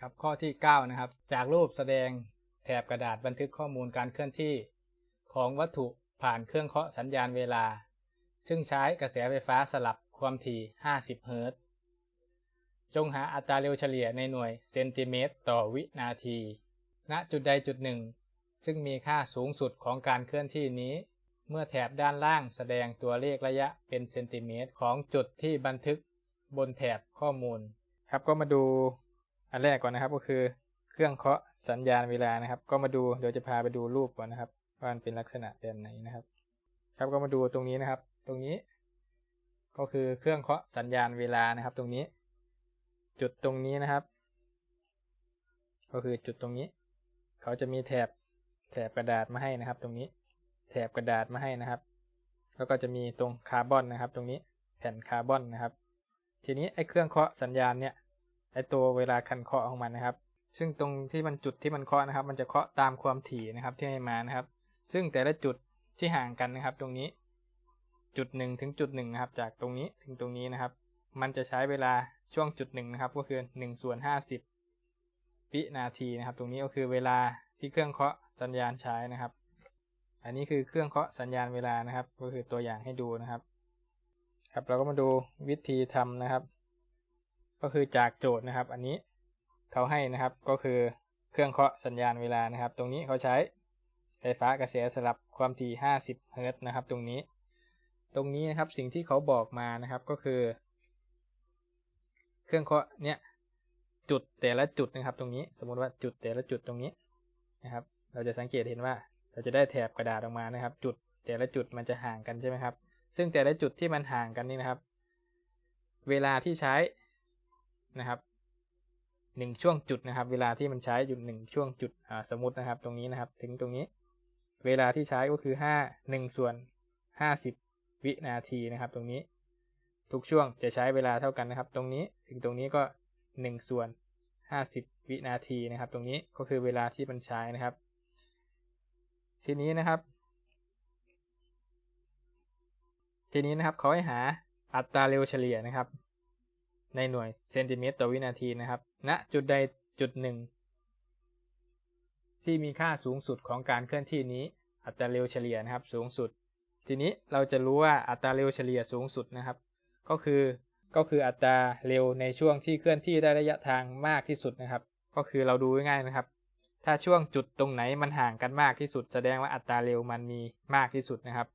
ครับข้อที่ 9 นะครับ จากรูปแสดงแถบกระดาษบันทึกข้อมูลการเคลื่อนที่ของวัตถุผ่านเครื่องเคาะสัญญาณเวลา ซึ่งใช้กระแสไฟฟ้าสลับความถี่ 50 เฮิรตซ์จงหาอัตราเร็วเฉลี่ยในหน่วยเซนติเมตรต่อวินาที ณ จุดใดจุดหนึ่ง ซึ่งมีค่าสูงสุดของการเคลื่อนที่นี้ เมื่อแถบด้านล่างแสดงตัวเลขระยะเป็นเซนติเมตรของจุดที่บันทึกบนแถบข้อมูล ครับก็มาดู อันแรกก่อนนะครับก็คือเครื่องเคาะสัญญาณเวลานะครับ ก็มาดูเดี๋ยวจะพาไปดูรูปก่อนนะครับว่ามันเป็นลักษณะแบบไหนนะครับ ครับก็มาดูตรงนี้นะครับ ตรงนี้ ก็คือเครื่องเคาะสัญญาณเวลานะครับ ตรงนี้ จุดตรงนี้นะครับ ก็คือจุดตรงนี้ เขาจะมีแถบแถบกระดาษมาให้นะครับ ตรงนี้ แถบกระดาษมาให้นะครับ แล้วก็จะมีตรงคาร์บอนนะครับ ตรงนี้แผ่นคาร์บอนนะครับ ทีนี้ไอ้เครื่องเคาะสัญญาณเนี่ย ไอตัวเวลาคันเคาะของมันนะครับ ซึ่งตรงที่มันจุดที่มันเคาะนะครับ มันจะเคาะตามความถี่นะครับที่ให้มานะครับ ซึ่งแต่ละจุดที่ห่างกันนะครับ ตรงนี้ จุดหนึ่งถึงจุดหนึ่งนะครับ จากตรงนี้ถึงตรงนี้นะครับ มันจะใช้เวลาช่วงจุดหนึ่งนะครับ ก็คือหนึ่งส่วนห้าสิบวินาทีนะครับ ตรงนี้ก็คือเวลาที่เครื่องเคาะสัญญาณใช้นะครับ อันนี้คือเครื่องเคาะสัญญาณเวลานะครับ ก็คือตัวอย่างให้ดูนะครับ ครับเราก็มาดูวิธีทำนะครับ ก็คือจากโจทย์นะครับ อันนี้เขาให้นะครับก็คือเครื่องเคาะสัญญาณเวลานะครับ ตรงนี้เขาใช้ไฟฟ้ากระแสสลับความถี่ 50เฮิรตซ์นะครับ ตรงนี้ ตรงนี้นะครับสิ่งที่เขาบอกมานะครับก็คือ เครื่องเคาะเนี้ยจุดแต่ละจุดนะครับตรงนี้ สมมติว่าจุดแต่ละจุดตรงนี้นะครับ เราจะสังเกตเห็นว่า เราจะได้แถบกระดาษออกมานะครับ จุดแต่ละจุดมันจะห่างกันใช่ไหมครับ ซึ่งแต่ละจุดที่มันห่างกันนี่นะครับ เวลาที่ใช้ นะครับหนึ่งช่วงจุดนะครับ เวลาที่มันใช้อยู่หนึ่งช่วงจุดอ่าสมมตินะครับ ตรงนี้นะครับ ถึงตรงนี้ เวลาที่ใช้ก็คือห้าหนึ่งส่วนห้าสิบวินาทีนะครับ ตรงนี้ ทุกช่วงจะใช้เวลาเท่ากันนะครับ ตรงนี้ถึงตรงนี้ก็หนึ่งส่วนห้าสิบวินาทีนะครับ ตรงนี้ก็คือเวลาที่มันใช้นะครับ ทีนี้นะครับ ทีนี้นะครับเขาให้หาอัตราเร็วเฉลี่ยนะครับ ในหน่วยเซนติเมตรต่อวินาทีนะครับณจุดใดจุดหนึ่งที่มีค่าสูงสุดของการเคลื่อนที่นี้ อัตราเร็วเฉลี่ยนะครับสูงสุด ทีนี้เราจะรู้ว่าอัตราเร็วเฉลี่ยสูงสุดนะครับ ก็คือก็คืออัตราเร็วในช่วงที่เคลื่อนที่ได้ระยะทางมากที่สุดนะครับ ก็คือเราดูง่ายๆนะครับ ถ้าช่วงจุดตรงไหนมันห่างกันมากที่สุด แสดงว่าอัตราเร็วมันมีมากที่สุดนะครับ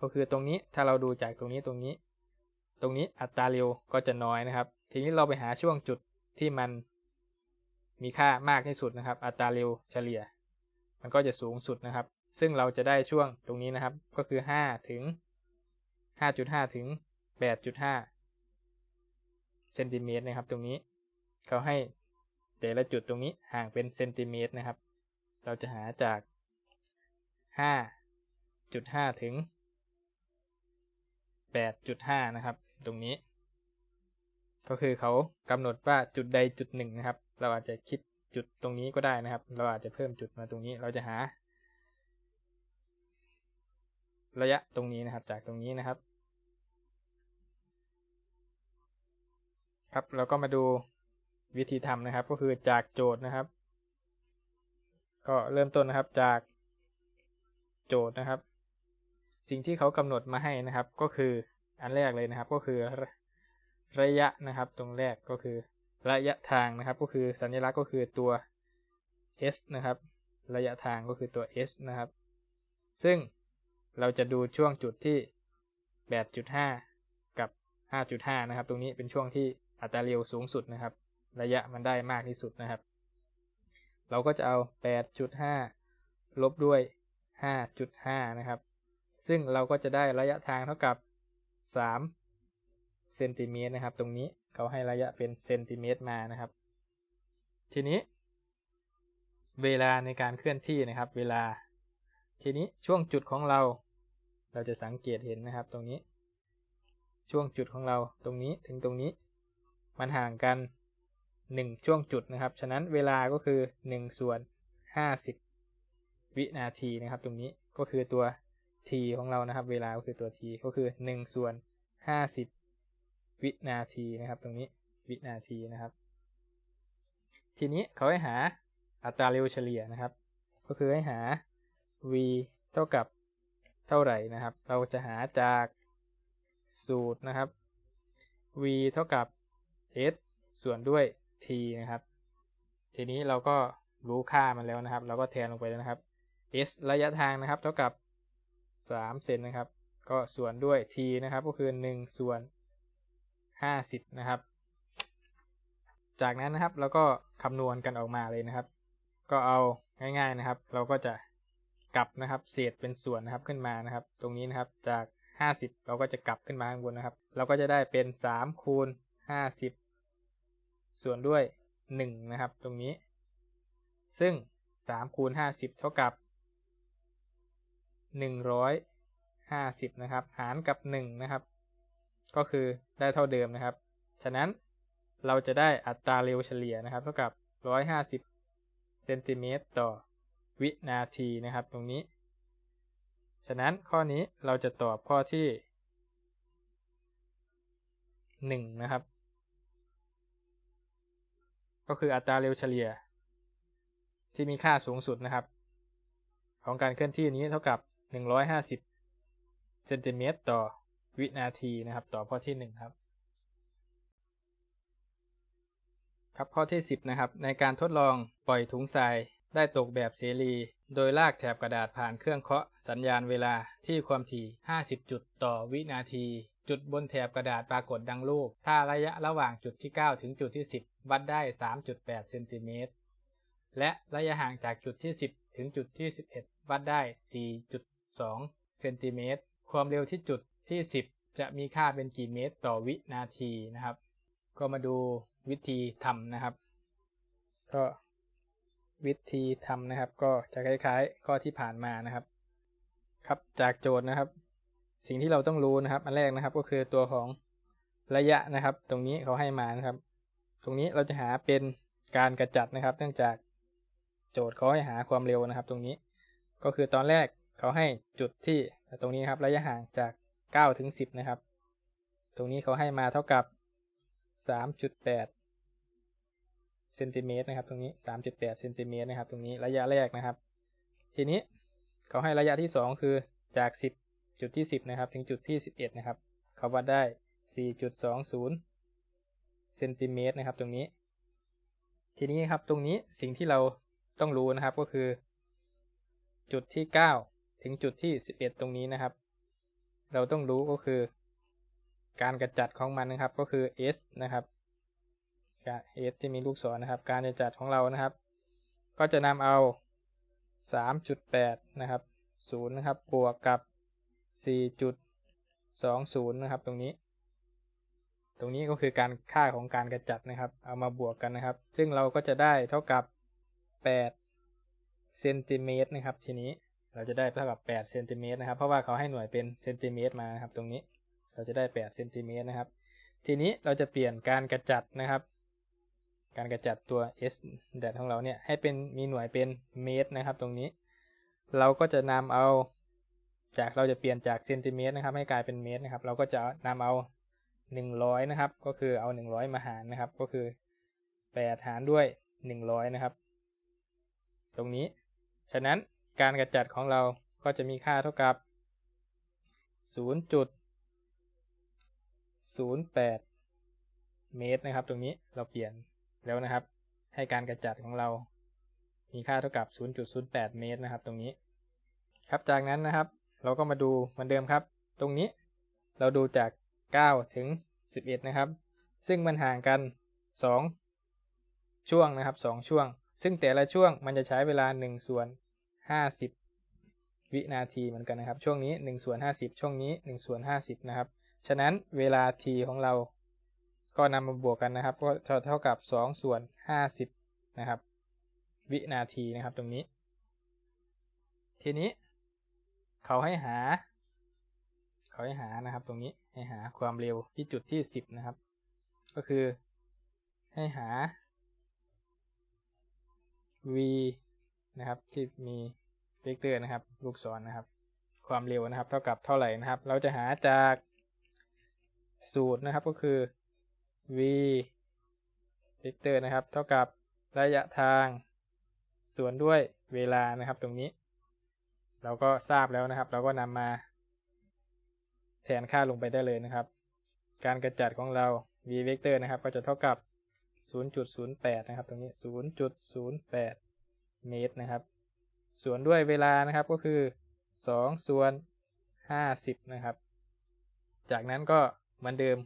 ก็คือตรงนี้ถ้าเราดูจากตรงนี้ตรงนี้ ตรงนี้อัตราเร็วก็จะน้อยนะครับ ทีนี้เราไปหาช่วงจุดที่มันมีค่ามากที่สุดนะครับ อัตราเร็วเฉลี่ย มันก็จะสูงสุดนะครับ ซึ่งเราจะได้ช่วงตรงนี้นะครับ ก็คือ 5 ถึง 5.5 ถึง 8.5 เซนติเมตรนะครับ ตรงนี้ เขาให้แต่ละจุดตรงนี้ห่างเป็นเซนติเมตรนะครับ เราจะหาจาก 5.5 ถึง 8.5 นะครับ ตรงนี้ ก็คือเขากำหนดว่าจุดใดจุดหนึ่งนะครับ เราอาจจะคิดจุดตรงนี้ก็ได้นะครับ เราอาจจะเพิ่มจุดมาตรงนี้ เราจะหา ระยะตรงนี้นะครับ จากตรงนี้นะครับ ครับเราก็มาดูวิธีทำนะครับ ก็คือจากโจทย์นะครับ ก็เริ่มต้นนะครับจากโจทย์นะครับ สิ่งที่เขากำหนดมาให้นะครับก็คือ อันแรกเลยนะครับก็คือระยะนะครับ ตรงแรกก็คือระยะทางนะครับ ก็คือสัญลักษณ์ก็คือตัว s นะครับ ระยะทางก็คือตัว s นะครับ ซึ่งเราจะดูช่วงจุดที่ 8.5 กับ 5.5 นะครับ ตรงนี้เป็นช่วงที่อัตราเร็วสูงสุดนะครับ ระยะมันได้มากที่สุดนะครับ เราก็จะเอา 8.5 ลบด้วย 5.5 นะครับ ซึ่งเราก็จะได้ระยะทางเท่ากับ 3เซนติเมตรนะครับ ตรงนี้เขาให้ระยะเป็นเซนติเมตรมานะครับ ทีนี้ เวลาในการเคลื่อนที่นะครับ เวลา ทีนี้ช่วงจุดของเรา เราจะสังเกตเห็นนะครับ ตรงนี้ ช่วงจุดของเราตรงนี้ถึงตรงนี้ มันห่างกัน 1 ช่วงจุดนะครับ ฉะนั้นเวลาก็คือ 1 ส่วน 50 วินาทีนะครับ ตรงนี้ก็คือตัว t ของเรานะครับ เวลาก็คือตัว t ก็คือ1ส่วน50วินาทีนะครับ ตรงนี้วินาทีนะครับ ทีนี้เขาให้หาอัตราเร็วเฉลี่ยนะครับ ก็คือให้หา v เท่ากับเท่าไหร่นะครับ เราจะหาจากสูตรนะครับ v เท่ากับ s ส่วนด้วย t นะครับ ทีนี้เราก็รู้ค่ามันแล้วนะครับ เราก็แทนลงไปแล้วนะครับ s ระยะทางนะครับ เท่ากับ 3 เซนนะครับ ก็ส่วนด้วย t นะครับ ก็คือ 1 ส่วน 50 นะครับ จากนั้นนะครับเราก็คำนวณกันออกมาเลยนะครับ ก็เอาง่าย ๆนะครับ เราก็จะกลับนะครับ เศษเป็นส่วนนะครับขึ้นมานะครับ ตรงนี้นะครับจาก 50 เราก็จะกลับขึ้นมาข้างบนนะครับ เราก็จะได้เป็น 3 คูณ 50 ส่วนด้วย 1 นะครับ ตรงนี้ ซึ่ง3คูณ50 เท่ากับ 150 นะครับ หารกับ 1 นะครับ ก็คือได้เท่าเดิมนะครับ ฉะนั้นเราจะได้อัตราเร็วเฉลี่ยนะครับ เท่ากับ 150 เซนติเมตรต่อวินาทีนะครับ ตรงนี้ ฉะนั้นข้อนี้เราจะตอบข้อที่ 1 นะครับ ก็คืออัตราเร็วเฉลี่ยที่มีค่าสูงสุดนะครับ ของการเคลื่อนที่นี้เท่ากับ 150เซนติเมตรต่อวินาทีนะครับ ต่อข้อที่ 1 ครับ ครับข้อที่ 10 นะครับ ในการทดลองปล่อยถุงทรายได้ตกแบบเสรี โดยลากแถบกระดาษผ่านเครื่องเคาะสัญญาณเวลาที่ความถี่ 50 จุดต่อวินาที จุดบนแถบกระดาษปรากฏดังรูป ถ้าระยะระหว่างจุดที่ 9 ถึงจุดที่ 10 วัดได้ 3.8เซนติเมตร และระยะห่างจากจุดที่ 10 ถึงจุดที่ 11 วัดได้ 2เซนติเมตร ความเร็วที่จุดที่ 10 จะมีค่าเป็นกี่เมตรต่อวินาทีนะครับ ก็มาดูวิธีทำนะครับ ก็วิธีทำนะครับ ก็จะคล้ายๆ ข้อที่ผ่านมานะครับ ครับจากโจทย์นะครับ สิ่งที่เราต้องรู้นะครับ อันแรกนะครับก็คือตัวของระยะนะครับ ตรงนี้เขาให้มานะครับ ตรงนี้เราจะหาเป็นการกระจัดนะครับ เนื่องจากโจทย์เขาให้หาความเร็วนะครับ ตรงนี้ ก็คือตอนแรก เขาให้จุดที่ตรงนี้ครับระยะห่างจาก 9 ถึง 10 นะครับ ตรงนี้เขาให้มาเท่ากับ 3.8เซนติเมตรนะครับ ตรงนี้ 3.8เซนติเมตรนะครับ ตรงนี้ระยะแรกนะครับ ทีนี้เขาให้ระยะที่ 2 คือจาก 10 จุดที่ 10 นะครับ ถึงจุดที่ 11 นะครับ เขาวัดได้ 4.20เซนติเมตรนะครับ ตรงนี้ ทีนี้ครับ ตรงนี้สิ่งที่เราต้องรู้นะครับก็คือ จุดที่ 9 ถึงจุดที่ 11 ตรงนี้นะครับ เราต้องรู้ก็คือ การกระจัดของมันนะครับก็คือ s นะครับ s ที่มีลูกศรนนะครับ การกระจัดของเรานะครับ ก็จะนำเอา 3.8 นะครับ0นะครับบวกกับ 4.20 นะครับ ตรงนี้ ตรงนี้ก็คือการค่าของการกระจัดนะครับ เอามาบวกกันนะครับ ซึ่งเราก็จะได้เท่ากับ 8 เซนติเมตรนะครับทีนี้ เราจะได้เท่ากับ8เซนติเมตรนะครับ เพราะว่าเขาให้หน่วยเป็นเซนติเมตรมานะครับ ตรงนี้ เราจะได้8เซนติเมตรนะครับ ทีนี้เราจะเปลี่ยนการกระจัดนะครับ การกระจัดตัว s แดดของเราเนี่ยให้เป็นมีหน่วยเป็นเมตรนะครับ ตรงนี้ เราก็จะนำเอาจากเราจะเปลี่ยนจากเซนติเมตรนะครับ ให้กลายเป็นเมตรนะครับ เราก็จะนำเอา 100 นะครับ ก็คือเอา 100 มาหารนะครับ ก็คือ 8 หารด้วย 100 นะครับ ตรงนี้ ฉะนั้น การกระจัดของเราก็จะมีค่าเท่ากับ 0.08 เมตรนะครับ ตรงนี้เราเปลี่ยนแล้วนะครับ ให้การกระจัดของเรา มีค่าเท่ากับ 0.08 เมตรนะครับ ตรงนี้ ครับจากนั้นนะครับ เราก็มาดูเหมือนเดิมครับ ตรงนี้เราดูจาก 9 ถึง 11 นะครับ ซึ่งมันห่างกัน 2 ช่วงนะครับ 2 ช่วง ซึ่งแต่ละช่วงมันจะใช้เวลา 1 ส่วน 50 วินาทีเหมือนกันนะครับ ช่วงนี้1ส่วน50 ช่วงนี้1ส่วน50 นะครับ ฉะนั้นเวลา t ของเราก็นำมาบวกกันนะครับ ก็เท่ากับ 2 ส่วน 50 นะครับ วินาทีนะครับตรงนี้ ทีนี้ เขาให้หา เขาให้หานะครับ ตรงนี้ให้หาความเร็วที่จุดที่ 10 นะครับ ก็คือให้หา v นะครับ ที่มีเวกเตอร์นะครับ ลูกศรนนะครับ ความเร็วนะครับ เท่ากับเท่าไหร่นะครับ เราจะหาจากสูตรนะครับก็คือ v เวกเตอร์นะครับ เท่ากับระยะทาง ส่วนด้วยเวลานะครับตรงนี้ เราก็ทราบแล้วนะครับ เราก็นำมา แทนค่าลงไปได้เลยนะครับ การกระจัดของเรา v เวกเตอร์นะครับ ก็จะเท่ากับ 0.08 นะครับ ตรงนี้ 0.08 เมตรนะครับ ส่วนด้วยเวลานะครับก็คือ 2 ส่วน 50 นะครับ จากนั้นก็เหมือนเดิม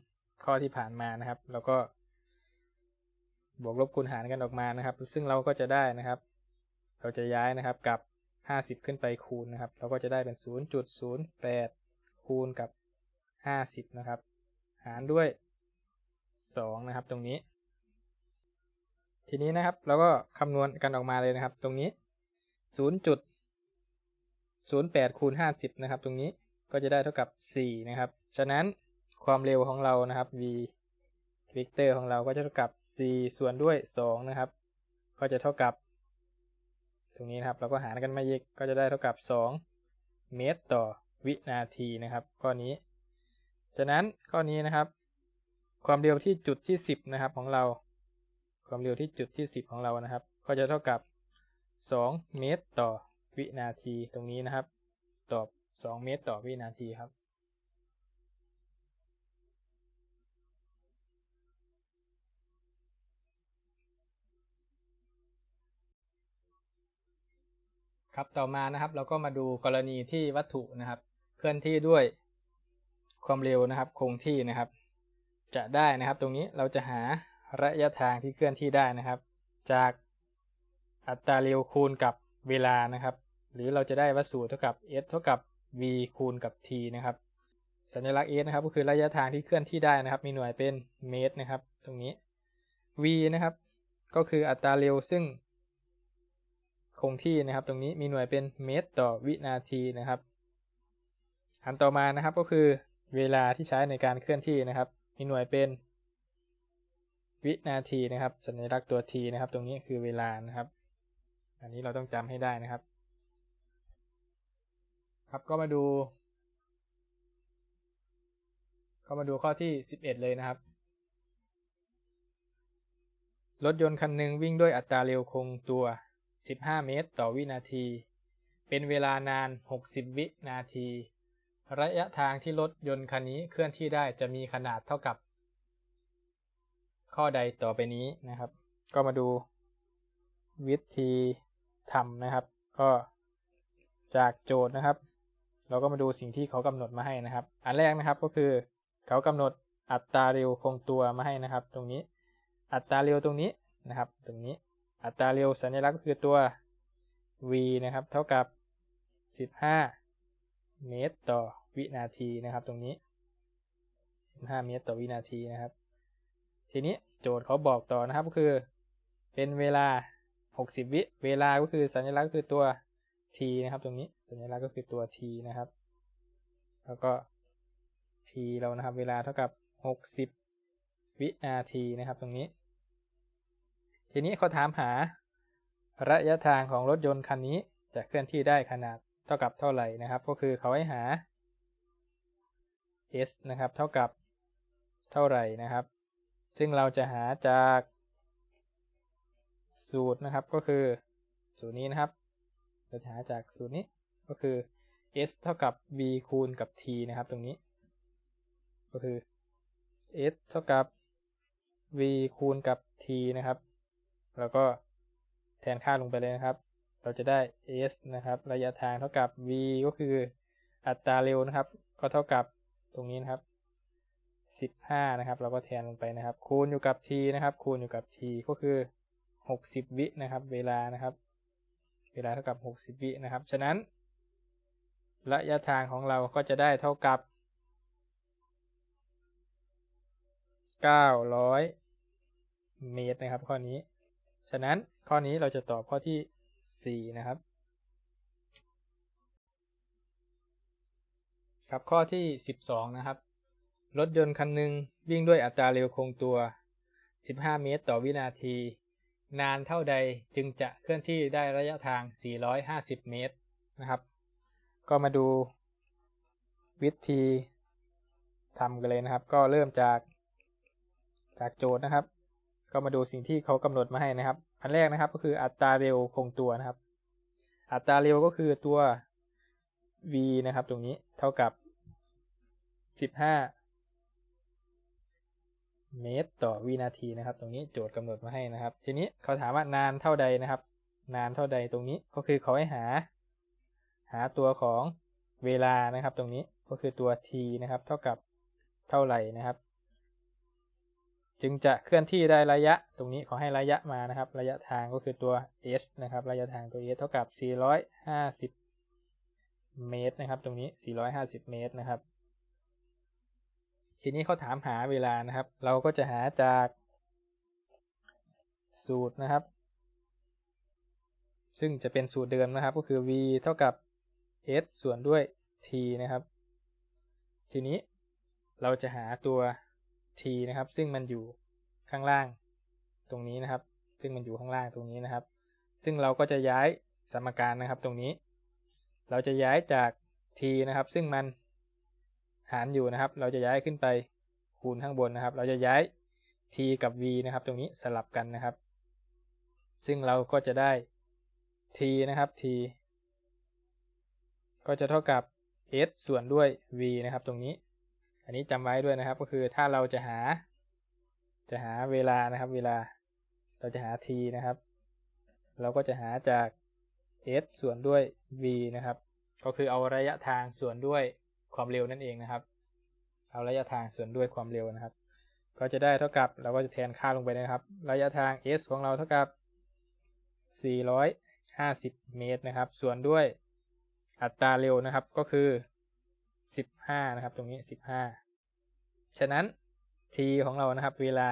ข้อที่ผ่านมานะครับ แล้วก็ บวกลบคูณหารกันออกมานะครับ ซึ่งเราก็จะได้นะครับ เราจะย้ายนะครับกับ 50 ขึ้นไปคูณนะครับ เราก็จะได้เป็น 0.08 คูณกับ 50 นะครับ หารด้วย 2 นะครับตรงนี้ ทีนี้นะครับเราก็คำนวณกันออกมาเลยนะครับ ตรงนี้0.08คูณ50นะครับ ตรงนี้ก็จะได้เท่ากับ4นะครับ ฉะนั้นความเร็วของเรานะครับ v เวกเตอร์ของเราก็จะเท่ากับ4ส่วนด้วย2นะครับ ก็จะเท่ากับ ตรงนี้นะครับ เราก็หารกันมาอีกก็จะได้เท่ากับ2เมตรต่อวินาทีนะครับ ข้อนี้ ฉะนั้นข้อนี้นะครับ ความเร็วที่จุดที่10นะครับของเรา ความเร็วที่จุดที่ 10 ของเรานะครับ ก็จะเท่ากับ 2 เมตรต่อวินาทีตรงนี้นะครับ ตอบ 2 เมตรต่อวินาทีครับครับต่อมานะครับเราก็มาดูกรณีที่วัตถุนะครับ เคลื่อนที่ด้วยความเร็วนะครับคงที่นะครับ จะได้นะครับ ตรงนี้เราจะหา ระยะทางที่เคลื่อนที่ได้นะครับ จากอัตราเร็วคูณกับเวลานะครับ หรือเราจะได้วัสดุเท่ากับ s เท่ากับ v คูณกับ t นะครับ สัญลักษณ์ s นะครับก็คือระยะทางที่เคลื่อนที่ได้นะครับ มีหน่วยเป็นเมตรนะครับ ตรงนี้ v นะครับ ก็คืออัตราเร็วซึ่ง คงที่นะครับ ตรงนี้มีหน่วยเป็นเมตรต่อวินาทีนะครับอันต่อมานะครับก็คือเวลาที่ใช้ในการเคลื่อนที่นะครับ มีหน่วยเป็น วินาทีนะครับ สัญลักษณ์ตัว t นะครับ ตรงนี้คือเวลานะครับ อันนี้เราต้องจำให้ได้นะครับ ครับก็มาดู ก็มาดูข้อที่ 11 เลยนะครับ รถยนต์คันหนึ่งวิ่งด้วยอัตราเร็วคงตัว 15 เมตร ต่อวินาที เป็นเวลานาน 60 วินาที ระยะทางที่รถยนต์คันนี้เคลื่อนที่ได้จะมีขนาดเท่ากับ ข้อใดต่อไปนี้นะครับ ก็มาดูวิธีทำนะครับ ก็จากโจทย์นะครับ เราก็มาดูสิ่งที่เขากำหนดมาให้นะครับ อันแรกนะครับก็คือเขากำหนดอัตราเร็วคงตัวมาให้นะครับ ตรงนี้อัตราเร็วตรงนี้นะครับ ตรงนี้อัตราเร็วสัญลักษณ์ก็คือตัว v นะครับ เท่ากับ 15 เมตรต่อวินาทีนะครับ ตรงนี้ 15 เมตรต่อวินาทีนะครับ ทีนี้โจทย์เขาบอกต่อนะครับก็คือ เป็นเวลา 60 วิเวลาก็คือสัญลักษณ์ก็คือตัว t นะครับ ตรงนี้สัญลักษณ์ก็คือตัว t นะครับ แล้วก็ t เรานะครับ เวลาเท่ากับ 60 วินาทีนะครับ ตรงนี้ ทีนี้เขาถามหา ระยะทางของรถยนต์คันนี้จะเคลื่อนที่ได้ขนาดเท่ากับเท่าไหร่นะครับ ก็คือเขาให้หา s นะครับ เท่ากับเท่าไหร่นะครับ ซึ่งเราจะหาจากสูตรนะครับก็คือสูตรนี้นะครับ เราจะหาจากสูตรนี้ก็คือ s เท่ากับ v คูณกับ t นะครับตรงนี้ ก็คือ s เท่ากับ v คูณกับ t นะครับ แล้วก็แทนค่าลงไปเลยนะครับ เราจะได้ s นะครับ ระยะทางเท่ากับ v ก็คืออัตราเร็วนะครับ ก็เท่ากับตรงนี้นะครับ 15 นะครับ เราก็แทนลงไปนะครับ คูณอยู่กับ t นะครับ คูณอยู่กับ t ก็คือ 60 วินะครับ เวลานะครับ เวลาเท่ากับ 60 วินะครับ ฉะนั้น ระยะทางของเราก็จะได้เท่ากับ 900 เมตรนะครับ ข้อนี้ ฉะนั้นข้อนี้เราจะตอบข้อที่ 4 นะครับครับข้อที่ 12 นะครับ รถยนต์คันหนึ่งวิ่งด้วยอัตราเร็วคงตัว 15 เมตรต่อวินาที นานเท่าใดจึงจะเคลื่อนที่ได้ระยะทาง 450 เมตรนะครับ ก็มาดูวิธีทำกันเลยนะครับ ก็เริ่มจากจากโจทย์นะครับ ก็มาดูสิ่งที่เขากำหนดมาให้นะครับ อันแรกนะครับก็คืออัตราเร็วคงตัวนะครับ อัตราเร็วก็คือตัว v นะครับ ตรงนี้เท่ากับ 15 เมตรต่อวินาทีนะครับ ตรงนี้โจทย์กำหนดมาให้นะครับ ทีนี้เขาถามว่านานเท่าใดนะครับ นานเท่าใดตรงนี้ก็คือเขาให้หา หาตัวของเวลานะครับ ตรงนี้ก็คือตัว t นะครับ เท่ากับเท่าไหร่นะครับ จึงจะเคลื่อนที่ได้ระยะ ตรงนี้ขอให้ระยะมานะครับ ระยะทางก็คือตัว s นะครับ ระยะทางตัว s เท่ากับ 450 เมตรนะครับ ตรงนี้ 450 เมตรนะครับ ทีนี้เขาถามหาเวลานะครับ เราก็จะหาจากสูตรนะครับ ซึ่งจะเป็นสูตรเดิมนะครับ ก็คือ v เท่ากับ s ส่วนด้วย t นะครับ ทีนี้เราจะหาตัว t นะครับ ซึ่งมันอยู่ข้างล่างตรงนี้นะครับ ซึ่งมันอยู่ข้างล่างตรงนี้นะครับ ซึ่งเราก็จะย้ายสมการนะครับตรงนี้ เราจะย้ายจาก t นะครับ ซึ่งมัน หารอยู่นะครับ เราจะย้ายขึ้นไปคูณข้างบนนะครับ เราจะย้าย t กับ v นะครับ ตรงนี้สลับกันนะครับ ซึ่งเราก็จะได้ t นะครับ t ก็จะเท่ากับ s ส่วนด้วย v นะครับ ตรงนี้ อันนี้จำไว้ด้วยนะครับ ก็คือถ้าเราจะหา จะหาเวลานะครับ เวลา เราจะหา t นะครับ เราก็จะหาจาก s ส่วนด้วย v นะครับ ก็คือเอาระยะทางส่วนด้วย ความเร็วนั่นเองนะครับ เอาระยะทางส่วนด้วยความเร็วนะครับ ก็จะได้เท่ากับเราก็จะแทนค่าลงไปนะครับ ระยะทาง s ของเราเท่ากับ 450 เมตรนะครับ ส่วนด้วยอัตราเร็วนะครับก็คือ 15 นะครับ ตรงนี้ 15 ฉะนั้น t ของเรานะครับ เวลา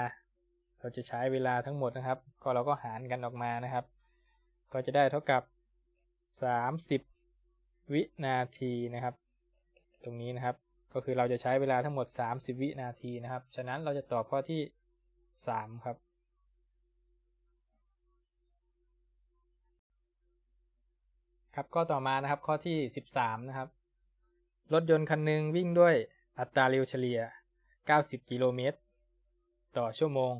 เราจะใช้เวลาทั้งหมดนะครับ ก็เราก็หารกันออกมานะครับ ก็จะได้เท่ากับ 30 วินาทีนะครับ ตรงนี้นะครับ ก็คือเราจะใช้เวลาทั้งหมด 30 วินาทีนะครับ ฉะนั้นเราจะตอบข้อที่ 3 ครับ ครับก็ต่อมานะครับข้อที่ 13 นะครับ รถยนต์คันหนึ่งวิ่งด้วยอัตราเร็วเฉลี่ย 90 กิโลเมตร ต่อชั่วโมง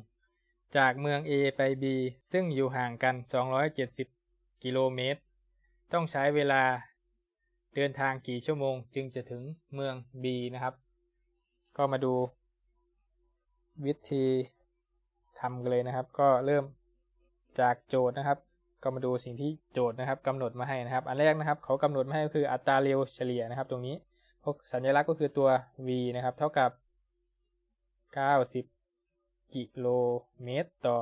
จากเมือง A ไป B ซึ่งอยู่ห่างกัน 270 กิโลเมตร ต้องใช้เวลา เดินทางกี่ชั่วโมงจึงจะถึงเมือง B นะครับ ก็มาดู วิธีทำกันเลยนะครับ ก็เริ่มจากโจทย์นะครับ ก็มาดูสิ่งที่โจทย์นะครับกำหนดมาให้นะครับ อันแรกนะครับ เขากำหนดมาให้ก็คืออัตราเร็วเฉลี่ยนะครับ ตรงนี้สัญลักษณ์ก็คือตัว v นะครับ เท่ากับ 90 กิโลเมตร ต่อ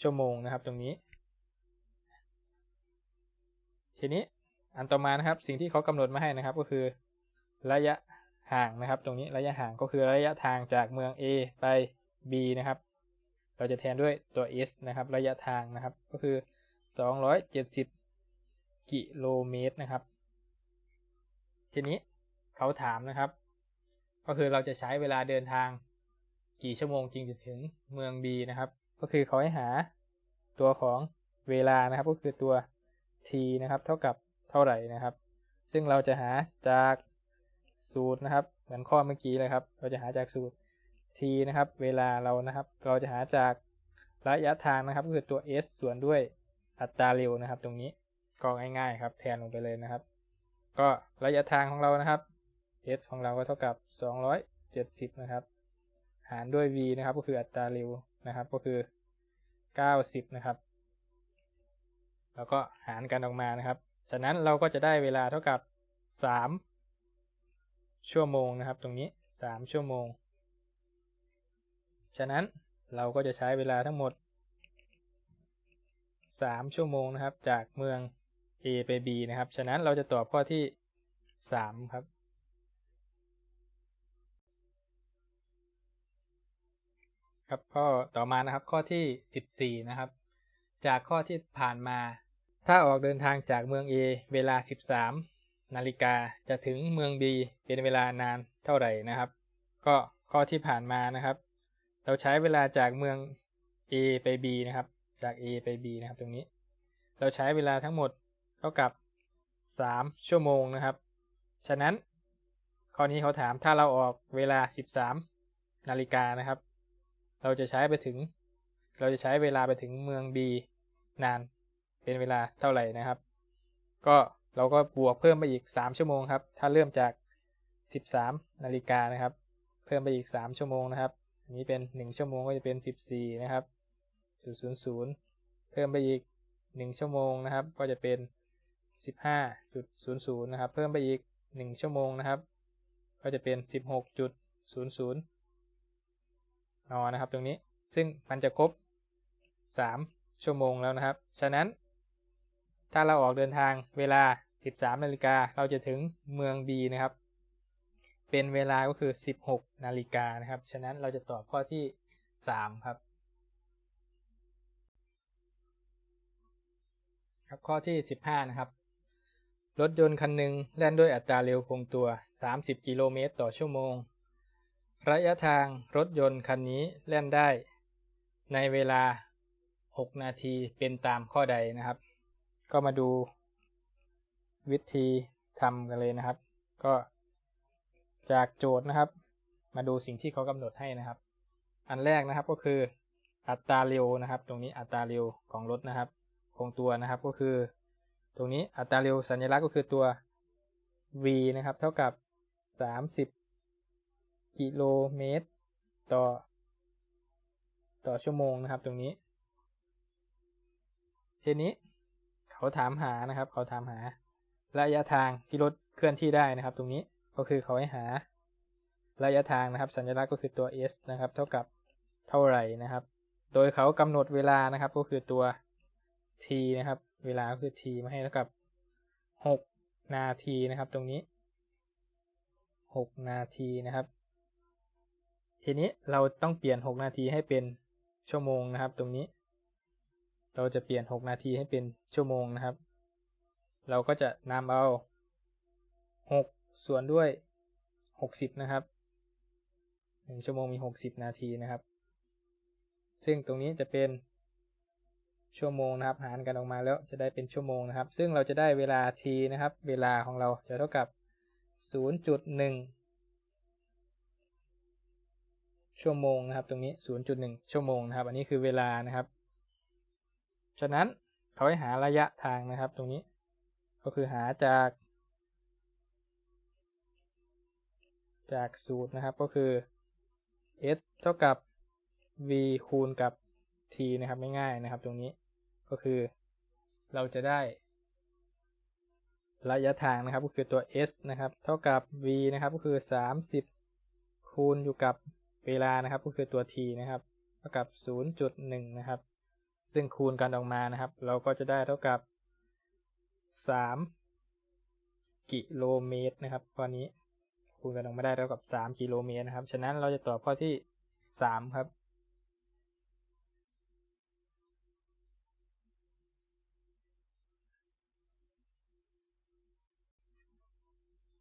ชั่วโมงนะครับ ตรงนี้ ทีนี้ อันต่อมานะครับ สิ่งที่เขากำหนดมาให้นะครับ ก็คือ ระยะห่างนะครับ ตรงนี้ระยะห่างก็คือระยะทางจากเมือง A ไป B นะครับ เราจะแทนด้วยตัว s นะครับ ระยะทางนะครับ ก็คือ 270 กิโลเมตรนะครับ ทีนี้เขาถามนะครับ ก็คือเราจะใช้เวลาเดินทางกี่ชั่วโมงจริงจะถึงเมือง B นะครับ ก็คือเขาให้หาตัวของเวลานะครับ ก็คือตัว t นะครับ เท่ากับ เท่าไหร่นะครับ ซึ่งเราจะหาจากสูตรนะครับ เหมือนข้อเมื่อกี้เลยครับ เราจะหาจากสูตร t นะครับ เวลาเรานะครับ เราจะหาจากระยะทางนะครับก็คือตัว s ส่วนด้วยอัตราเร็วนะครับ ตรงนี้ก็ง่ายๆครับ แทนลงไปเลยนะครับ ก็ระยะทางของเรานะครับ s ของเราก็เท่ากับ 270 นะครับ หารด้วย v นะครับ ก็คืออัตราเร็วนะครับ ก็คือ 90 นะครับ แล้วก็หารกันออกมานะครับ ฉะนั้นเราก็จะได้เวลาเท่ากับ 3 ชั่วโมงนะครับ ตรงนี้ 3 ชั่วโมง ฉะนั้นเราก็จะใช้เวลาทั้งหมด 3 ชั่วโมงนะครับ จากเมือง A ไป B นะครับ ฉะนั้นเราจะตอบข้อที่ 3 ครับครับข้อต่อมานะครับข้อที่ 14 นะครับ จากข้อที่ผ่านมา ถ้าออกเดินทางจากเมือง A เวลา 13 นาฬิกาจะถึงเมือง B เป็นเวลานานเท่าไหร่นะครับ ก็ข้อที่ผ่านมานะครับ เราใช้เวลาจากเมือง A ไป B นะครับ จาก A ไป B นะครับ ตรงนี้ เราใช้เวลาทั้งหมดเท่ากับ 3 ชั่วโมงนะครับ ฉะนั้น ข้อนี้เขาถามถ้าเราออกเวลา 13 นาฬิกานะครับ เราจะใช้ไปถึง เราจะใช้เวลาไปถึงเมือง B นาน เป็นเวลาเท่าไหร่นะครับ ก็เราก็บวกเพิ่มไปอีก 3 ชั่วโมงครับ ถ้าเริ่มจาก 13 นาฬิกานะครับ เพิ่มไปอีก 3 ชั่วโมงนะครับนี้เป็น 1 ชั่วโมงก็จะเป็น 14 นะครับจุดศูนย์ศูนย์เพิ่มไปอีก 1 ชั่วโมงนะครับ ก็จะเป็น 15.00 นะครับ เพิ่มไปอีก 1 ชั่วโมงนะครับ ก็จะเป็น 16.00นนะครับตรงนี้ ซึ่งมันจะครบ 3 ชั่วโมงแล้วนะครับ ฉะนั้น ถ้าเราออกเดินทางเวลา 13นาฬิกาเราจะถึงเมือง B นะครับ เป็นเวลาก็คือ 16นาฬิกานะครับ ฉะนั้นเราจะตอบข้อที่ 3 ครับ ครับข้อที่ 15 นะครับ รถยนต์คันหนึ่งแล่นด้วยอัตราเร็วคงตัว 30 กิโลเมตรต่อชั่วโมง ระยะทางรถยนต์คันนี้แล่นได้ ในเวลา 6 นาทีเป็นตามข้อใดนะครับ ก็มาดูวิธีทำกันเลยนะครับ ก็จากโจทย์นะครับ มาดูสิ่งที่เขากำหนดให้นะครับ อันแรกนะครับก็คืออัตราเร็วนะครับ ตรงนี้อัตราเร็วของรถนะครับคงตัวนะครับก็คือ ตรงนี้อัตราเร็วสัญลักษณ์ก็คือตัว v นะครับ เท่ากับ 30 กิโลเมตร ต่อ ต่อชั่วโมงนะครับ ตรงนี้ทีนี้ เขาถามหานะครับ เขาถามหา ระยะทางที่รถเคลื่อนที่ได้นะครับ ตรงนี้ก็คือเขาให้หา ระยะทางนะครับ สัญลักษณ์ก็คือตัว s นะครับ เท่ากับเท่าไหร่นะครับ โดยเขากำหนดเวลานะครับ ก็คือตัว t นะครับ เวลาก็คือ t มาให้เท่ากับ 6 นาทีนะครับ ตรงนี้ 6 นาทีนะครับ ทีนี้เราต้องเปลี่ยน 6 นาทีให้เป็นชั่วโมงนะครับ ตรงนี้ เราจะเปลี่ยน 6 นาทีให้เป็นชั่วโมงนะครับ เราก็จะนำเอา 6 ส่วนด้วย 60 นะครับ 1 ชั่วโมงมี 60 นาทีนะครับ ซึ่งตรงนี้จะเป็นชั่วโมงนะครับ หารกันออกมาแล้วจะได้เป็นชั่วโมงนะครับ ซึ่งเราจะได้เวลา t นะครับ เวลาของเราจะเท่ากับ 0.1 ชั่วโมงนะครับ ตรงนี้ 0.1 ชั่วโมงนะครับ อันนี้คือเวลานะครับ ฉะนั้นเขาให้หาระยะทางนะครับตรงนี้ ก็คือหาจาก จากสูตรนะครับก็คือ s เท่ากับ v คูณกับ t นะครับง่ายๆนะครับ ตรงนี้ก็คือเราจะได้ ระยะทางนะครับก็คือตัว s นะครับ เท่ากับ v นะครับก็คือ 30 คูณอยู่กับเวลานะครับ ก็คือตัว t นะครับเท่ากับ 0.1 นะครับ ซึ่งคูณกันออกมานะครับ เราก็จะได้เท่ากับ 3 กิโลเมตรนะครับข้อนี้คูณกันออกมาได้เท่ากับ 3 กิโลเมตรนะครับ ฉะนั้นเราจะตอบข้อที่ 3 ครับ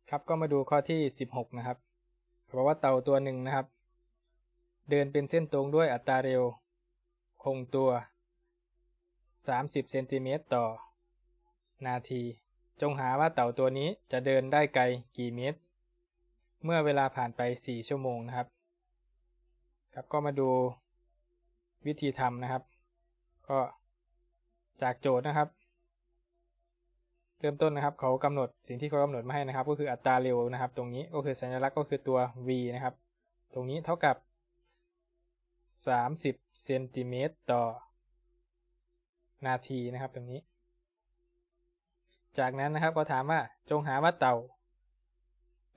ครับก็มาดูข้อที่ 16 นะครับบอกว่าเต่าตัวหนึ่งนะครับ เดินเป็นเส้นตรงด้วยอัตราเร็ว คงตัว 30เซนติเมตรต่อ นาที จงหาว่าเต่าตัวนี้จะเดินได้ไกลกี่เมตร เมื่อเวลาผ่านไป 4 ชั่วโมงนะครับ ครับก็มาดูวิธีทำนะครับ ก็จากโจทย์นะครับ เริ่มต้นนะครับ เขากำหนดสิ่งที่เขากำหนดมาให้นะครับ ก็คืออัตราเร็วนะครับ ตรงนี้ก็คือสัญลักษณ์ก็คือตัว v นะครับ ตรงนี้เท่ากับ 30เซนติเมตรต่อ นาทีนะครับ ตรงนี้ จากนั้นนะครับก็ถามว่าจงหาว่าเต่า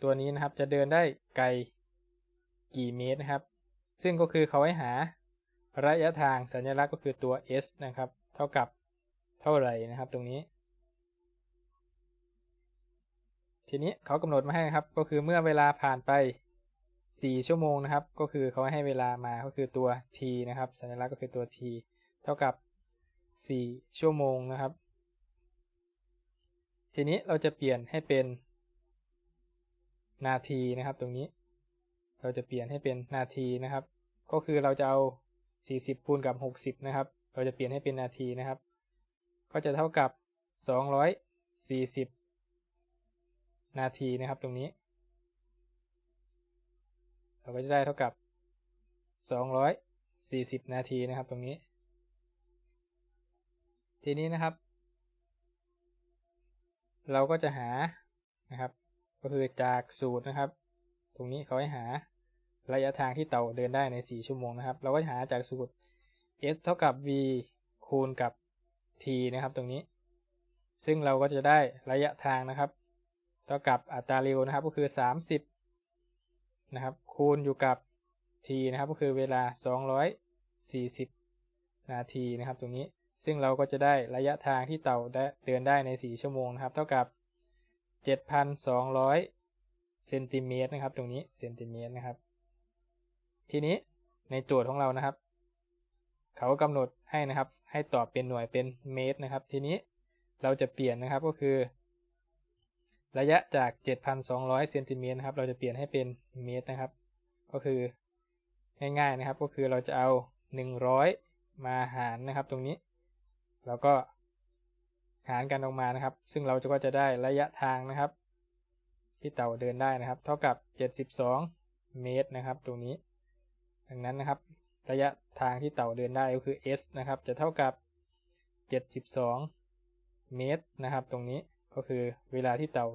ตัวนี้นะครับจะเดินได้ไกลกี่เมตรนะครับ ซึ่งก็คือเขาให้หาระยะทางสัญลักษณ์ก็คือตัว s นะครับ เท่ากับเท่าไหร่นะครับ ตรงนี้ ทีนี้เขากำหนดมาให้นะครับ ก็คือเมื่อเวลาผ่านไป 4 ชั่วโมงนะครับ ก็คือเขาให้เวลามาก็คือตัว t นะครับ สัญลักษณ์ก็คือตัว t เท่ากับ 4 ชั่วโมงนะครับ ทีนี้เราจะเปลี่ยนให้เป็นนาทีนะครับ ตรงนี้ เราจะเปลี่ยนให้เป็นนาทีนะครับ ก็คือเราจะเอา 40คูณกับ 60 นะครับ เราจะเปลี่ยนให้เป็นนาทีนะครับ ก็จะเท่ากับ 240 นาทีนะครับตรงนี้ เราก็จะได้เท่ากับ 240 นาทีนะครับตรงนี้ ทีนี้นะครับ เราก็จะหานะครับ ก็คือจากสูตรนะครับ ตรงนี้เขาให้หาระยะทางที่เต่าเดินได้ใน 4 ชั่วโมงนะครับ เราก็หาจากสูตร s เท่ากับ v คูณกับ t นะครับ ตรงนี้ ซึ่งเราก็จะได้ระยะทางนะครับ เท่ากับอัตราเร็วนะครับ ก็คือ 30 นะครับ คูณอยู่กับ t นะครับ ก็คือเวลา 240 นาทีนะครับ ตรงนี้ ซึ่งเราก็จะได้ระยะทางที่เต่าเดินได้ใน 4 ชั่วโมงนะครับ เท่ากับ 7,200เซนติเมตรนะครับ ตรงนี้เซนติเมตรนะครับ ทีนี้ในโจทย์ของเรานะครับ เขากำหนดให้นะครับ ให้ตอบเป็นหน่วยเป็นเมตรนะครับ ทีนี้เราจะเปลี่ยนนะครับก็คือ ระยะจาก 7,200เซนติเมตรนะครับ เราจะเปลี่ยนให้เป็นเมตรนะครับ ก็คือง่ายๆนะครับ ก็คือเราจะเอา 100 มาหารนะครับ ตรงนี้ แล้วก็หารกันออกมานะครับ ซึ่งเราก็จะได้ระยะทางนะครับ ที่เต่าเดินได้นะครับ เท่ากับ 72 เมตรนะครับ ตรงนี้ ดังนั้นนะครับ ระยะทางที่เต่าเดินได้ก็คือ s นะครับ จะเท่ากับ 72 เมตรนะครับ ตรงนี้ก็คือเวลาที่เต่า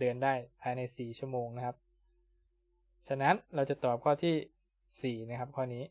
เดินได้ภายใน 4 ชั่วโมงนะครับ ฉะนั้นเราจะตอบข้อที่ 4 นะครับข้อนี้